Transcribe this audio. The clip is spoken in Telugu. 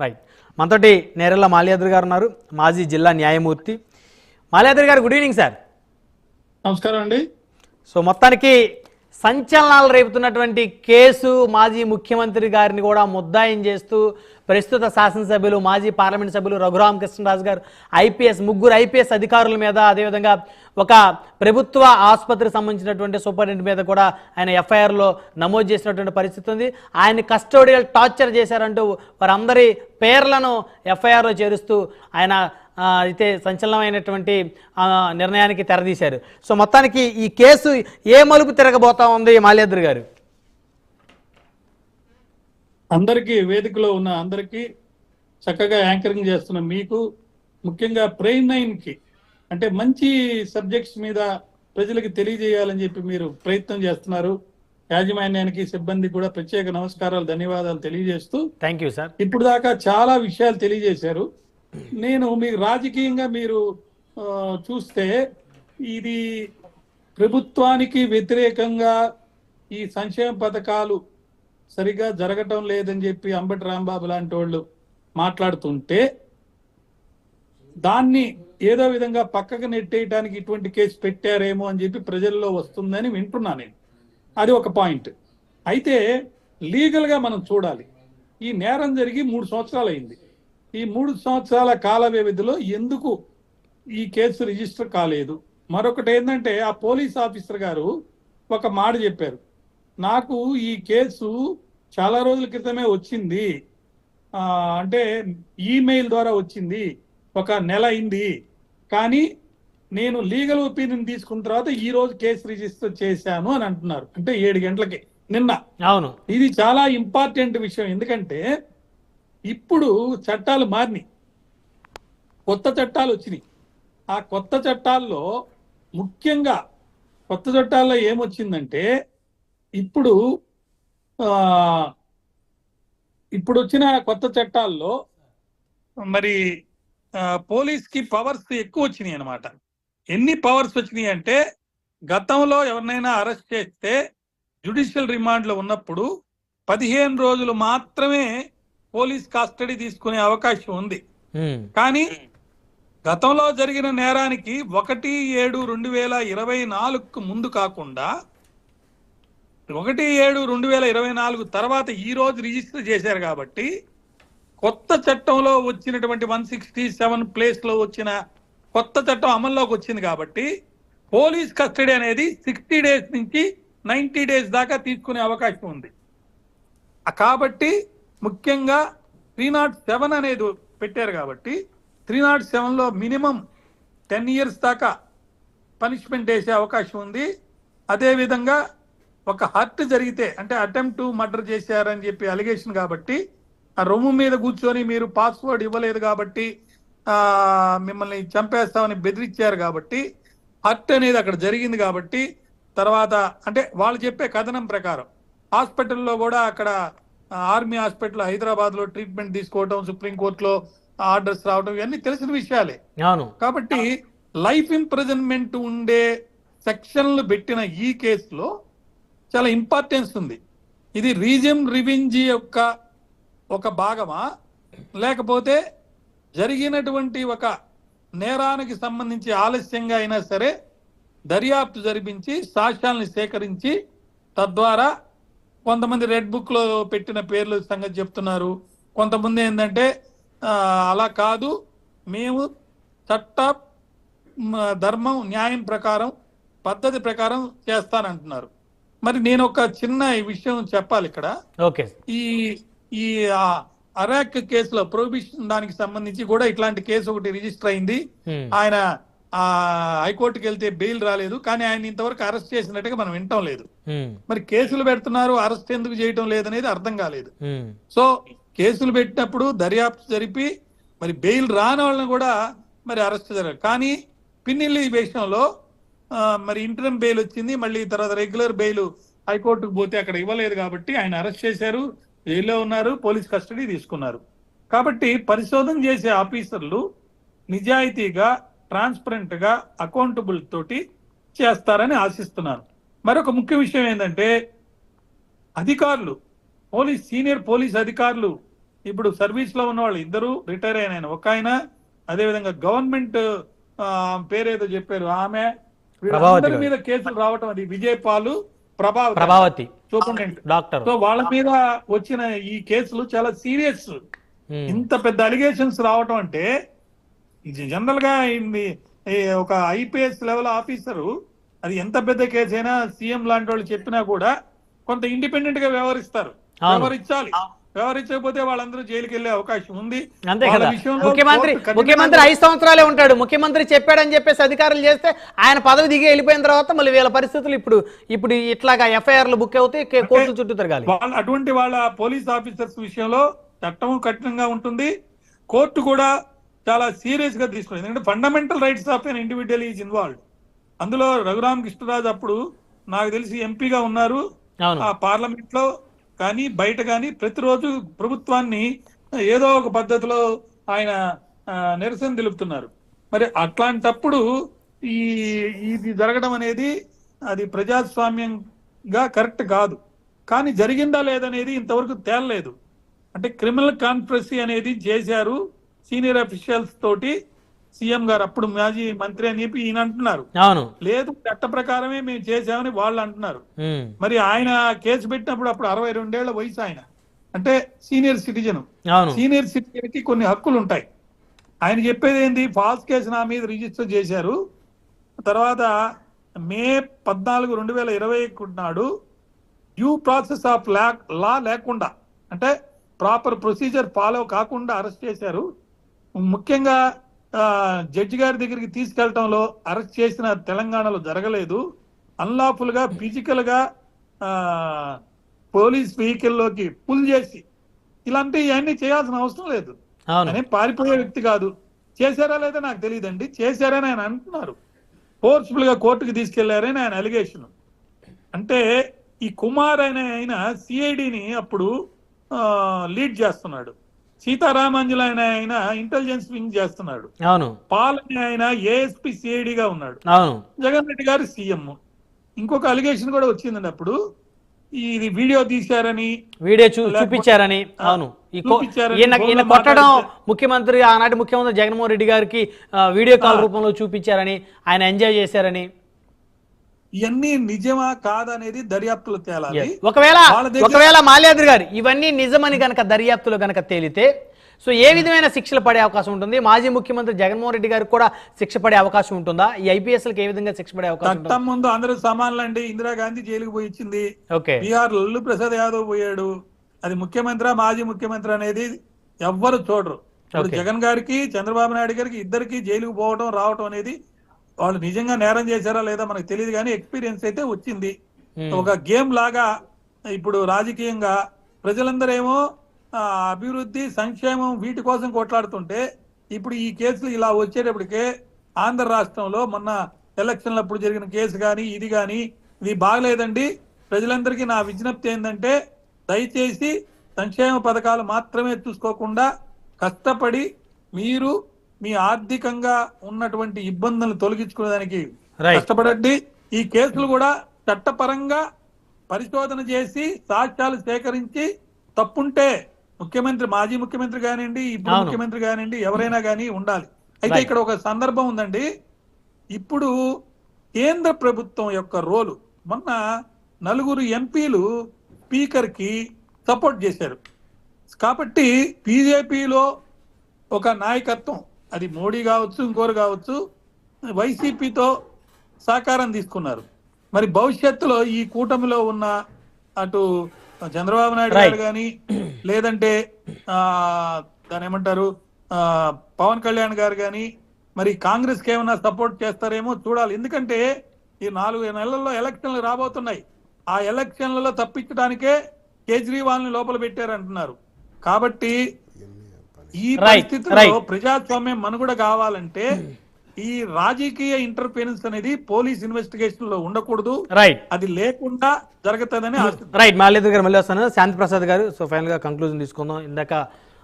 రైట్ మనతోటి నేరెళ్ళ మాల్యాద్రి గారు ఉన్నారు మాజీ జిల్లా న్యాయమూర్తి. మాల్యాద్రి గారు గుడ్ ఈవినింగ్ సార్ నమస్కారం అండి. సో మొత్తానికి సంచలనాలు రేపుతున్నటువంటి కేసు మాజీ ముఖ్యమంత్రి గారిని కూడా ముద్దాయం చేస్తూ ప్రస్తుత శాసనసభ్యులు మాజీ పార్లమెంట్ సభ్యులు రఘురామ కృష్ణరాజు గారు ఐపీఎస్ ముగ్గురు ఐపీఎస్ అధికారుల మీద అదేవిధంగా ఒక ప్రభుత్వ ఆసుపత్రికి సంబంధించినటువంటి సూపరింటెండెంట్ మీద కూడా ఆయన ఎఫ్ఐఆర్లో నమోదు చేసినటువంటి పరిస్థితి ఉంది. ఆయన కస్టోడియల్ టార్చర్ చేశారంటూ వారందరి పేర్లను ఎఫ్ఐఆర్లో చేరుస్తూ ఆయన అయితే సంచలనమైనటువంటి ఆ, నిర్ణయానికి తెరదీశారు. సో మొత్తానికి ఈ కేసు ఏ మలుపు తిరగబోతా ఉంది మాల్యాద్రి గారు? అందరికీ వేదికలో ఉన్న అందరికీ చక్కగా యాంకరింగ్ చేస్తున్న మీకు ముఖ్యంగా ప్రెయిన్ నైన్కి అంటే మంచి సబ్జెక్ట్స్ మీద ప్రజలకు తెలియజేయాలని చెప్పి మీరు ప్రయత్నం చేస్తున్నారు. యాజమాన్యానికి సిబ్బంది కూడా ప్రత్యేక నమస్కారాలు ధన్యవాదాలు తెలియజేస్తూ థ్యాంక్ యూ సార్. ఇప్పుడు దాకా చాలా విషయాలు తెలియజేశారు. నేను మీ రాజకీయంగా మీరు చూస్తే ఇది ప్రభుత్వానికి వ్యతిరేకంగా ఈ సంక్షేమ పథకాలు సరిగా జరగటం లేదని చెప్పి అంబటి రాంబాబు లాంటి వాళ్ళు మాట్లాడుతుంటే దాన్ని ఏదో విధంగా పక్కకు నెట్టేయడానికి ఇటువంటి కేసు పెట్టారేమో అని చెప్పి ప్రజల్లో వస్తుందని వింటున్నా నేను. అది ఒక పాయింట్. అయితే లీగల్గా మనం చూడాలి. ఈ నేరం జరిగి మూడు సంవత్సరాలు అయింది ఈ మూడు సంవత్సరాల కాల వ్యవధిలో ఎందుకు ఈ కేసు రిజిస్టర్ కాలేదు? మరొకటి ఏంటంటే ఆ పోలీస్ ఆఫీసర్ గారు ఒక మాట చెప్పారు. నాకు ఈ కేసు చాలా రోజుల క్రితమే వచ్చింది. అంటే ఈమెయిల్ ద్వారా వచ్చింది. ఒక నెల అయింది. కానీ నేను లీగల్ ఒపీనియన్ తీసుకున్న తర్వాత ఈ రోజు కేసు రిజిస్టర్ చేశాను అని అంటున్నారు. అంటే ఏడు గంటలకి నిన్న. అవును. ఇది చాలా ఇంపార్టెంట్ విషయం. ఎందుకంటే ఇప్పుడు చట్టాలు మారినాయి. కొత్త చట్టాలు వచ్చినాయి. ఆ కొత్త చట్టాల్లో ముఖ్యంగా కొత్త చట్టాల్లో ఏమొచ్చిందంటే ఇప్పుడు ఇప్పుడు వచ్చిన కొత్త చట్టాల్లో మరి పోలీస్కి పవర్స్ ఎక్కువ వచ్చినాయి అన్నమాట ఎన్ని పవర్స్ వచ్చినాయి అంటే గతంలో ఎవరినైనా అరెస్ట్ చేస్తే జ్యుడిషియల్ రిమాండ్లో ఉన్నప్పుడు పదిహేను రోజులు మాత్రమే పోలీస్ కస్టడీ తీసుకునే అవకాశం ఉంది. కానీ గతంలో జరిగిన నేరానికి ఒకటి ఏడు రెండు వేల ఇరవై నాలుగుకు ముందు కాకుండా ఒకటి ఏడు రెండు వేల ఇరవై నాలుగు తర్వాత ఈ రోజు రిజిస్టర్ చేశారు కాబట్టి కొత్త చట్టంలో వచ్చినటువంటి వన్ సిక్స్టీ సెవెన్ ప్లేస్లో వచ్చిన కొత్త చట్టం అమల్లోకి వచ్చింది కాబట్టి పోలీస్ కస్టడీ అనేది సిక్స్టీ డేస్ నుంచి నైన్టీ డేస్ దాకా తీసుకునే అవకాశం ఉంది. కాబట్టి ముఖ్యంగా త్రీ నాట్ సెవెన్ అనేది పెట్టారు కాబట్టి త్రీ నాట్ సెవెన్లో మినిమం టెన్ ఇయర్స్ దాకా పనిష్మెంట్ వేసే అవకాశం ఉంది. అదేవిధంగా ఒక హర్ట్ జరిగితే అంటే అటెంప్ట్ మర్డర్ చేశారని చెప్పి అలిగేషన్ కాబట్టి ఆ రొమ్ము మీద కూర్చొని మీరు పాస్వర్డ్ ఇవ్వలేదు కాబట్టి మిమ్మల్ని చంపేస్తామని బెదిరించారు కాబట్టి హర్ట్ అనేది అక్కడ జరిగింది కాబట్టి తర్వాత అంటే వాళ్ళు చెప్పే కథనం ప్రకారం హాస్పిటల్లో కూడా అక్కడ ఆర్మీ హాస్పిటల్ హైదరాబాద్లో ట్రీట్మెంట్ తీసుకోవడం సుప్రీంకోర్టులో ఆర్డర్స్ రావడం ఇవన్నీ తెలిసిన విషయాలే. కాబట్టి లైఫ్ ఇంప్రిజన్మెంట్ ఉండే సెక్షన్లు పెట్టిన ఈ కేసులో చాలా ఇంపార్టెన్స్ ఉంది. ఇది రీజన్ రివెంజ్ యొక్క ఒక భాగమా? లేకపోతే జరిగినటువంటి ఒక నేరానికి సంబంధించి ఆలస్యంగా అయినా సరే దర్యాప్తు జరిపించి సాక్ష్యాలను సేకరించి తద్వారా కొంతమంది రెడ్ బుక్లో పెట్టిన పేర్లు సంగతి చెప్తున్నారు. కొంతమంది ఏంటంటే అలా కాదు. మేము చట్ట ధర్మం న్యాయం ప్రకారం పద్ధతి ప్రకారం చేస్తానంటున్నారు. మరి నేను ఒక చిన్న ఈ విషయం చెప్పాలి ఇక్కడ. ఓకే. ఈ ఈ అరాక్ కేసులో ప్రొహిబిషన్ దానికి సంబంధించి కూడా ఇట్లాంటి కేసు ఒకటి రిజిస్టర్ అయింది. ఆయన ఆ హైకోర్టుకి వెళ్తే బెయిల్ రాలేదు కానీ ఆయన ఇంతవరకు అరెస్ట్ చేసినట్టుగా మనం వింటం లేదు. మరి కేసులు పెడుతున్నారు అరెస్ట్ ఎందుకు చేయటం లేదనేది అర్థం కాలేదు. సో కేసులు పెట్టినప్పుడు దర్యాప్తు జరిపి మరి బెయిల్ రాని వాళ్ళని కూడా మరి అరెస్ట్ జరగాలి కానీ పిన్నిల్లి విషయంలో మరి ఇంటర్మ్ బెయిల్ వచ్చింది మళ్ళీ తర్వాత రెగ్యులర్ బెయిల్ హైకోర్టుకు పోతే అక్కడ ఇవ్వలేదు కాబట్టి ఆయన అరెస్ట్ చేశారు జైల్లో ఉన్నారు పోలీస్ కస్టడీ తీసుకున్నారు. కాబట్టి పరిశోధన చేసే ఆఫీసర్లు నిజాయితీగా ట్రాన్స్పరెంట్గా అకౌంటబుల్ తోటి చేస్తారని ఆశిస్తున్నాను. మరొక ముఖ్య విషయం ఏంటంటే అధికారులు పోలీస్ సీనియర్ పోలీస్ అధికారులు ఇప్పుడు సర్వీస్లో ఉన్న వాళ్ళు ఇద్దరు రిటైర్ అయిన ఆయన. ఒక ఆయన అదే విధంగా గవర్నమెంట్ పేరేదో చెప్పారు ఆమె. వీళ్ళందరి. మీద కేసులు రావటం అది విజయపాలు ప్రభావతి. సూపరింటెండెంట్. డాక్టర్. సో వాళ్ళ మీద వచ్చిన ఈ కేసులు చాలా సీరియస్. ఇంత పెద్ద అలిగేషన్స్ రావటం అంటే జనరల్గా ఒక ఐపీఎస్ లెవెల్ ఆఫీసరు అది ఎంత పెద్ద కేసు అయినా సీఎం లాంటి వాళ్ళు చెప్పినా కూడా కొంత ఇండిపెండెంట్గా వ్యవహరిస్తారు. వ్యవహరించాలి. వ్యవహరించకపోతే వాళ్ళందరూ జైలుకి వెళ్ళే అవకాశం ఉంది. అంతే కదా. ముఖ్యమంత్రి కోర్టు ముఖ్యమంత్రి ఐదు సంవత్సరాలే ఉంటాడు. ముఖ్యమంత్రి చెప్పాడని చెప్పేసి అధికారులు చేస్తే ఆయన పదవి దిగి వెళ్ళిపోయిన తర్వాత మళ్ళీ వీళ్ళ పరిస్థితులు ఇప్పుడు ఇప్పుడు ఇట్లాగా ఎఫ్ఐఆర్లు బుక్ అవుతాయి కే- కోర్టుల చుట్టూ తిరగాలి. అటువంటి వాళ్ళ పోలీస్ ఆఫీసర్స్ విషయంలో చట్టం కఠినంగా ఉంటుంది. కోర్టు కూడా చాలా సీరియస్గా తీసుకుంది ఎందుకంటే fundamental rights of an individual is involved అందులో రఘురామ్ కృష్ణరాజు అప్పుడు నాకు తెలిసి ఎంపీగా ఉన్నారు. ఆ పార్లమెంట్లో కానీ బయట కానీ ప్రతిరోజు ప్రభుత్వాన్ని ఏదో ఒక పద్ధతిలో ఆయన నిరసన తెలుపుతున్నారు. మరి అట్లాంటప్పుడు ఈ ఇది జరగడం అనేది అది ప్రజాస్వామ్యంగా కరెక్ట్ కాదు. కానీ జరిగిందా లేదనేది ఇంతవరకు తేలలేదు. అంటే క్రిమినల్ కాన్ఫరెన్సీ అనేది చేశారు. సీనియర్ అఫీషియల్స్ తోటి సీఎం గారు అప్పుడు మాజీ మంత్రి అని చెప్పి ఈయన అంటున్నారు. అవును. లేదు చట్ట ప్రకారమే మేము చేశామని వాళ్ళు అంటున్నారు. మరి ఆయన కేసు పెట్టినప్పుడు అప్పుడు అరవై రెండేళ్ళ వయసు ఆయన. అంటే సీనియర్ సిటిజన్. సీనియర్ సిటిజన్కి కొన్ని హక్కులు ఉంటాయి. ఆయన చెప్పేది ఏంది? ఫాల్స్ కేసు నా మీద రిజిస్టర్ చేశారు. తర్వాత మే పద్నాలుగు రెండు వేల ఇరవై నాడు డ్యూ ప్రాసెస్ ఆఫ్ లా లేకుండా అంటే ప్రాపర్ ప్రొసీజర్ ఫాలో కాకుండా అరెస్ట్ చేశారు. ముఖ్యంగా జడ్జి గారి దగ్గరికి తీసుకెళ్ళటంలో అరెస్ట్ చేసిన తెలంగాణలో జరగలేదు. అన్లాఫుల్గా ఫిజికల్గా పోలీస్ వెహికల్లోకి పుల్ చేసి ఇలాంటివన్నీ చేయాల్సిన అవసరం లేదు. ఆయన పారిపోయే వ్యక్తి కాదు. చేశారా లేదా నాకు తెలియదండి చేశారని ఆయన అంటున్నారు. ఫోర్స్ఫుల్గా కోర్టుకు తీసుకెళ్ళారని ఆయన అలిగేషన్. అంటే ఈ కుమార్ అనే ఆయన సిఐడిని అప్పుడు లీడ్ చేస్తున్నాడు. సీతారామాంజుల అనే ఆయన ఇంటెలిజెన్స్ వింగ్ చేస్తున్నాడు. అవును. పాల్ అనే ఆయన ఏఎస్పి సిఐడిగా ఉన్నాడు. అవును. జగన్ రెడ్డి గారు సీఎం ఇంకొక అలిగేషన్ కూడా వచ్చిందండి అప్పుడు. ఇది వీడియో తీశారని. వీడియో చూపించారని. అవును. ఈయన కొట్టడం ముఖ్యమంత్రి ఆనాటి ముఖ్యమంత్రి జగన్మోహన్ రెడ్డి గారికి వీడియో కాల్ రూపంలో చూపించారని ఆయన ఎంజాయ్ చేశారని. ఇవన్నీ నిజమా కాదనేది దర్యాప్తులు తేలాలి. ఒకవేళ ఒకవేళ మాల్యాద్రి గారు ఇవన్నీ నిజమని గనక దర్యాప్తులో గనక తేలితే సో ఏ విధమైన శిక్షలు పడే అవకాశం ఉంటుంది? మాజీ ముఖ్యమంత్రి జగన్మోహన్ రెడ్డి గారికి కూడా శిక్ష పడే అవకాశం ఉంటుందా? ఈ ఐపీఎస్లకు ఏ విధంగా శిక్ష పడే అవకాశం చట్టం ముందు అందరూ సమానులండి. ఇందిరాగాంధీ జైలుకు పోయి ఇచ్చింది ఓకే. బీహార్ లల్లు ప్రసాద్ యాదవ్ పోయాడు. అది ముఖ్యమంత్రి మాజీ ముఖ్యమంత్రి అనేది ఎవ్వరు చూడరు. జగన్ గారికి చంద్రబాబు నాయుడు గారికి ఇద్దరికి జైలుకు పోవడం రావటం అనేది వాళ్ళు నిజంగా నేరం చేశారా లేదా మనకు తెలియదు కానీ ఎక్స్పీరియన్స్ అయితే వచ్చింది. ఒక గేమ్ లాగా ఇప్పుడు రాజకీయంగా ప్రజలందరేమో అభివృద్ధి సంక్షేమం వీటి కోసం కొట్లాడుతుంటే ఇప్పుడు ఈ కేసులు ఇలా వచ్చేటప్పటికే ఆంధ్ర రాష్ట్రంలో మొన్న ఎలక్షన్లప్పుడు జరిగిన కేసు కానీ ఇది కానీ ఇది బాగలేదండి ప్రజలందరికీ నా విజ్ఞప్తి ఏంటంటే దయచేసి సంక్షేమ పథకాలు మాత్రమే చూసుకోకుండా కష్టపడి మీరు మీ ఆర్థికంగా ఉన్నటువంటి ఇబ్బందులను తొలగించుకునేదానికి. కష్టపడండి ఈ కేసులు కూడా చట్టపరంగా పరిశోధన చేసి సాక్ష్యాలు సేకరించి తప్పుంటే ముఖ్యమంత్రి మాజీ ముఖ్యమంత్రి కానివ్వండి ఇప్పుడు. ముఖ్యమంత్రి కానివ్వండి ఎవరైనా కానీ ఉండాలి అయితే. ఇక్కడ ఒక సందర్భం ఉందండి ఇప్పుడు కేంద్ర ప్రభుత్వం యొక్క రోలు మొన్న నలుగురు ఎంపీలు స్పీకర్కి సపోర్ట్ చేశారు కాబట్టి బీజేపీలో ఒక నాయకత్వం అది మోడీ కావచ్చు ఇంకోరు కావచ్చు వైసీపీతో సహకారం తీసుకున్నారు. మరి భవిష్యత్తులో ఈ కూటమిలో ఉన్న అటు చంద్రబాబు నాయుడు గారు. కానీ లేదంటే ఆ దాని ఏమంటారు ఆ, పవన్ కళ్యాణ్ గారు కానీ మరి కాంగ్రెస్కి ఏమైనా సపోర్ట్ చేస్తారేమో చూడాలి. ఎందుకంటే ఈ నాలుగు నెలల్లో ఎలక్షన్లు రాబోతున్నాయి. ఆ ఎలక్షన్లలో తప్పించడానికే కేజ్రీవాల్ని లోపల పెట్టారంటున్నారు. కాబట్టి ఈ right. ప్రజాస్వామ్యం మనుగడ కావాలంటే ఈ రాజకీయ ఇంటర్ఫీరెన్స్ అనేది పోలీస్ ఇన్వెస్టిగేషన్లో ఉండకూడదు. రైట్ అది లేకుండా జరుగుతుందని. రైట్ మాల్యాద్రి గారు మళ్ళీ వస్తాను శాంతి ప్రసాద్ గారు. సో ఫైనల్గా కంక్లూజన్ తీసుకుందాం. ఇందాక